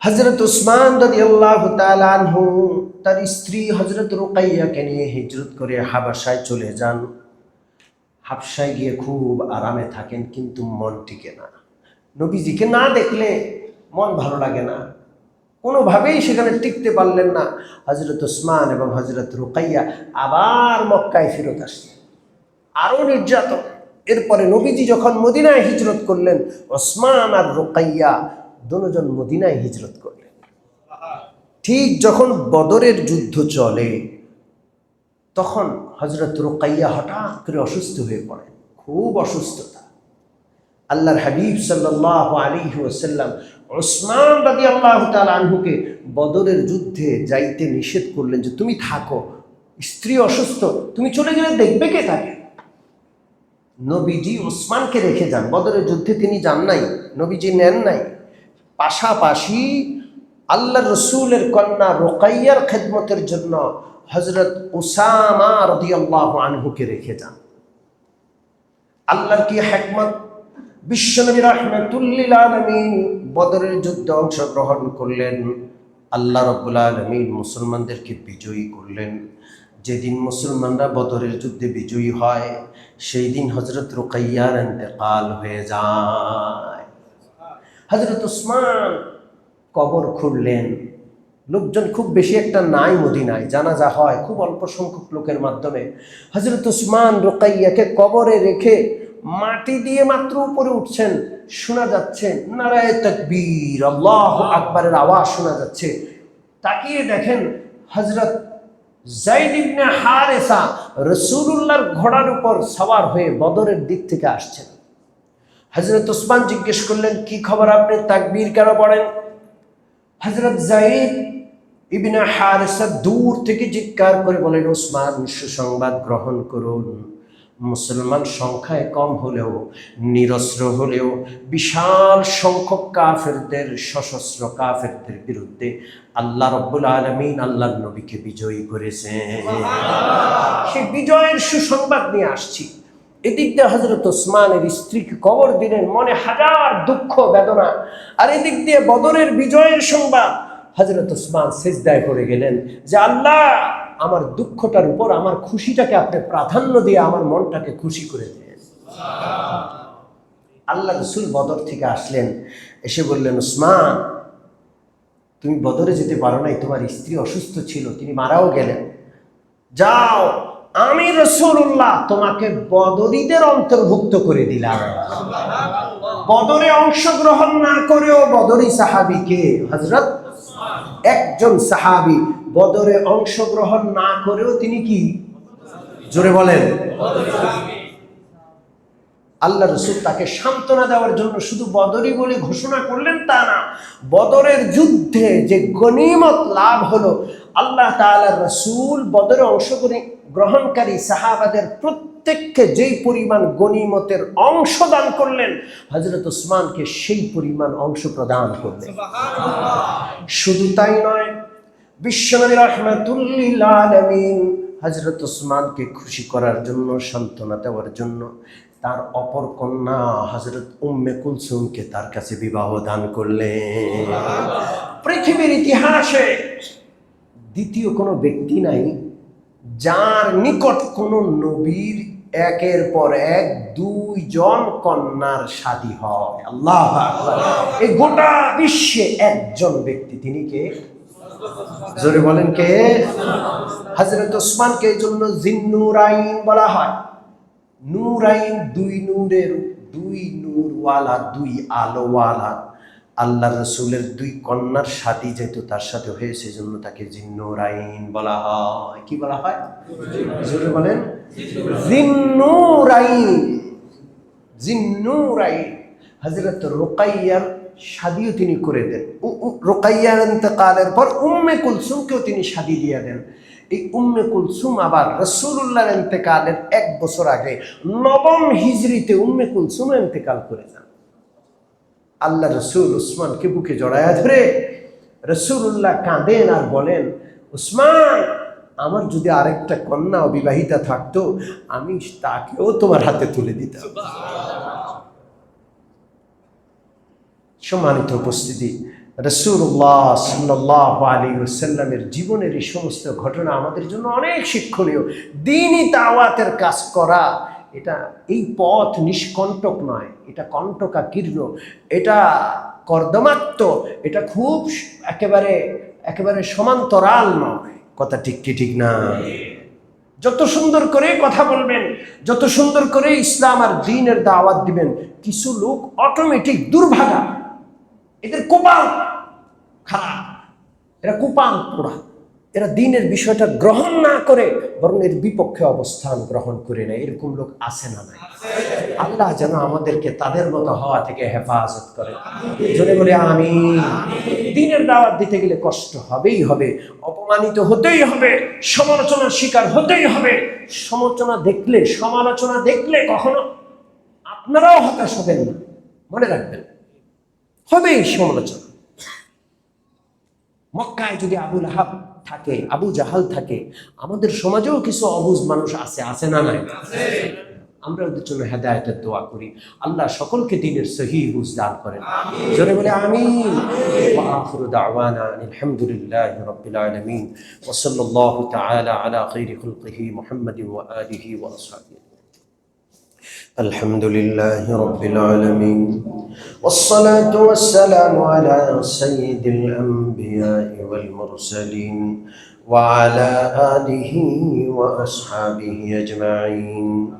হজরত উসমান রাদিয়াল্লাহু তাআলা আনহু তার স্ত্রী হজরত রুকাইয়াকে নিয়ে হিজরত করে হাবাসায় চলে যান। হাবসায় গিয়ে খুব আরামে থাকেন, কিন্তু মন টিকে না। নবীজিকে না দেখলে মন ভালো লাগে না। কোনোভাবেই সেখানে টিকতে পারলেন না। হজরত উসমান এবং হজরত রুকাইয়া আবার মক্কায় ফেরত আসলেন। আরও নির্যাতন। এরপরে নবীজি যখন মদিনায় হিজরত করলেন ওসমান আর রোকাইয়া দুজন মদিনায় হিজরত করলেন। ঠিক যখন বদরের যুদ্ধ চলে, তখন হজরত রোকাইয়া হঠাৎ করে অসুস্থ হয়ে পড়েন, খুব অসুস্থতা। আল্লাহর হাবিব সাল্লাহ আলী ওসাল্লাম ওসমান রাদি আল্লাহ তাল আনহুকে বদরের যুদ্ধে যাইতে নিষেধ করলেন যে, তুমি থাকো, স্ত্রী অসুস্থ, তুমি চলে গেলে দেখবে কে থাকে নবীজি ওসমানকে রেখে যান। বদরের যুদ্ধে তিনি যান নাই, নবীজি নেন নাই। পাশাপাশি আল্লাহ রসুলের কন্যা রোকাইয়ার খেদমতের জন্য হজরত উসামা রদিয়াল্লাহ আনহুকে রেখে যান। আল্লাহর কি হেকমত? বিশ্বনবী বদরের যুদ্ধে অংশগ্রহণ করলেন। আল্লাহ রব্বুল আলমিন মুসলমানদেরকে বিজয়ী করলেন। যেদিন মুসলমানরা বদরের যুদ্ধে বিজয়ী হয়, সেই দিন হজরত রুকাইয়ার এতেকাল হয়ে যায়। হজরত উসমান কবর খুললেন। লোকজন খুব বেশি একটা নাই মদিনায়, জানাজা হয় খুব অল্প সংখ্যক লোকের মাধ্যমে। হজরত উসমান রোকাইয়াকে কবরে রেখে মাটি দিয়ে মাত্র উপরে উঠছেন, শোনা যাচ্ছে, নারায় তকবীর, আল্লাহ আকবরের আওয়াজ শোনা যাচ্ছে। তাকিয়ে দেখেন হজরত জাইদ ইবনে হারেসা রসুলুল্লাহর ঘোড়ার উপর সওয়ার হয়ে বদরের দিক থেকে আসছেন। হজরত ওসমান জিজ্ঞেস করলেন কি খবর আপনি? তাকবীর কেন পড়েন? হজরত জাইদ ইবিনা হারেসা দূর থেকে চিৎকার করে বলেন ওসমান সুসংবাদ গ্রহণ করুন। মুসলমান সংখ্যায় কম হলেও নিরস্ত্র হলেও বিশাল সংখ্যক কাফেরদের সশস্ত্র কাফেরদের বিরুদ্ধে আল্লাহ রব্বুল আলমিন আল্লাহ নবীকে বিজয়ী করেছেন। সেই বিজয়ের সুসংবাদ নিয়ে আসছি। এদিক দিয়ে হজরত ওসমানের স্ত্রীকে কবর দিলেন, মনে হাজার দুঃখ, বেদনা। আর এদিক দিয়ে বদরের বিজয়ের সংবাদ হজরত ওসমান সেজদায় পড়ে গেলেন যে, আল্লাহ, আমার দুঃখটার উপর, আমার খুশিটাকে আপনি প্রাধান্য দিয়ে আমার মনটাকে খুশি করে দেন। আল্লাহ রসুল বদর থেকে আসলেন, এসে বললেন, ওসমান, তুমি বদরে যেতে পারো নাই, তোমার স্ত্রী অসুস্থ ছিল, তিনি মারাও গেলেন। যাও আমি রসুল্লাহ তোমাকে বদরীদের অন্তর্ভুক্ত করে দিলাম। বদরে অংশগ্রহণ না করেও বদরি সাহাবিকে হজরত একজন সাহাবি বদরে অংশগ্রহণ না করেও তিনি কি? জোরে বলেন। আল্লাহ রসুল তাকে সান্ত্বনা দেওয়ার জন্য শুধু বদরি বলে ঘোষণা করলেন তা না বদরের যুদ্ধে যে গনিমত লাভ হলো আল্লাহ তাআলা রসুল বদরে অংশগ্রহণ গ্রহণকারী সাহাবাদের প্রত্যেককে যেই পরিমাণ গনিমতের অংশ দান করলেন হজরত ওসমানকে সেই পরিমাণ অংশ প্রদান করলেন। শুধু তাই নয় বিশ্বনবী রহমাতুল্লিল আলমিন হজরত ওসমানকে খুশি করার জন্য সান্ত্বনা দেওয়ার জন্য তার অপর কন্যা হজরত উম্মে কুলসুমকে তার কাছে বিবাহ দান করলেন। পৃথিবীর ইতিহাসে দ্বিতীয় কোনো ব্যক্তি নাই যার নিকট কোনো নবীর একের পর এক দুইজন কন্যার শাদী হয়। আল্লাহ এই গোটা বিশ্বে একজন ব্যক্তি, তিনি কে? জোরে বলেন কে? হজরত ওসমানকে এই জন্য জিন্নুরাইন বলা হয়। নূরাইন দুই নূরের দুই নূরওয়ালা, দুই আলোওয়ালা। আল্লাহ রসুলের দুই কন্যার সাথী যেহেতু তার সাথে হয়েছে জন্য তাকে জিন্নুরাইন বলা হয়। কি বলা হয়? জোরে বলেন। জিন্নুরাইন। জিন্নুরাইন। হজরত রোকাইয়ার শাদিও তিনি করে দেন। রোকাইয়ার ইন্তকালের পর উম্মে কুলসুমকেও তিনি শাদি দিয়ে দেন। এই উম্মে কুলসুম আবার রসুল্লাহর ইন্তেকালের এক বছর আগে নবম হিজরিতে উম্মে কুলসুম ইন্তেকাল করে যান। আল্লাহ রসুল উসমানকে বুকে জড়ায়া ধরে রসুল্লাহ কাঁদেন আর বলেন, উসমান, আমার যদি আরেকটা কন্যা অবিবাহিতা থাকতো, আমি তাকেও তোমার হাতে তুলে দিতাম। সম্মানিত উপস্থিতি রসুল্লাহ সাল্লাহ আলী সাল্লামের জীবনের এই সমস্ত ঘটনা আমাদের জন্য অনেক শিক্ষণীয়। দিনই তাওয়াতের কাজ করা, এটা এই পথ নিষ্কণ্টক নয়, এটা কণ্টকাকীর্ণ, এটা কর্দমাক্ত, এটা খুব একেবারে একেবারে সমান্তরাল নয়। কথা ঠিক কি ঠিক না? যত সুন্দর করে কথা বলবেন, যত সুন্দর করে ইসলাম আর দিনের দাওয়াত দিবেন, কিছু লোক অটোমেটিক দুর্ভাগা। এদের কোপাল খারাপ, এরা কোপাল পোড়া। এরা দিনের বিষয়টা গ্রহণ না করে বরং এর বিপক্ষে অবস্থান গ্রহণ করে নেয়। এরকম লোক আছে না নাই? আল্লাহ যেন আমাদেরকে তাদের মতো হওয়া থেকে হেফাজত করে। জোরে বলে আমি দিনের দাওয়াত দিতে গেলে কষ্ট হবেই হবে, অপমানিত হতেই হবে, সমালোচনার শিকার হতেই হবে। সমালোচনা দেখলে সমালোচনা দেখলে কখনো আপনারাও হতাশ হবেন না। মনে রাখবেন হবেই সমালোচনা। মক্কায় যদি আবুল আহাব থাকে আবু জাহাল থাকে আমাদের সমাজেও কিছু অবুজ মানুষ আছে আছে না নাই? আমরা ওদের জন্য হেদায়তের দোয়া করি। আল্লাহ সকলকে দিনের সহি বুঝ দান করেন। জোরে বলে আমিন। ওয়া আখিরু দাওয়ানা আলহামদুলিল্লাহি রাব্বিল আলামিন। ওয়া সাল্লাল্লাহু তাআলা আলা খাইরি খালকিহি মুহাম্মাদিন ওয়া আলিহি ওয়া আসহাবিহি। الحمد لله رب العالمين والصلاة والسلام على سيد الأنبياء والمرسلين وعلى آله وأصحابه أجمعين.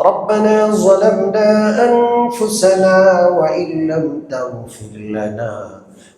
ربنا ظلمنا أنفسنا وإن لم تغفر لنا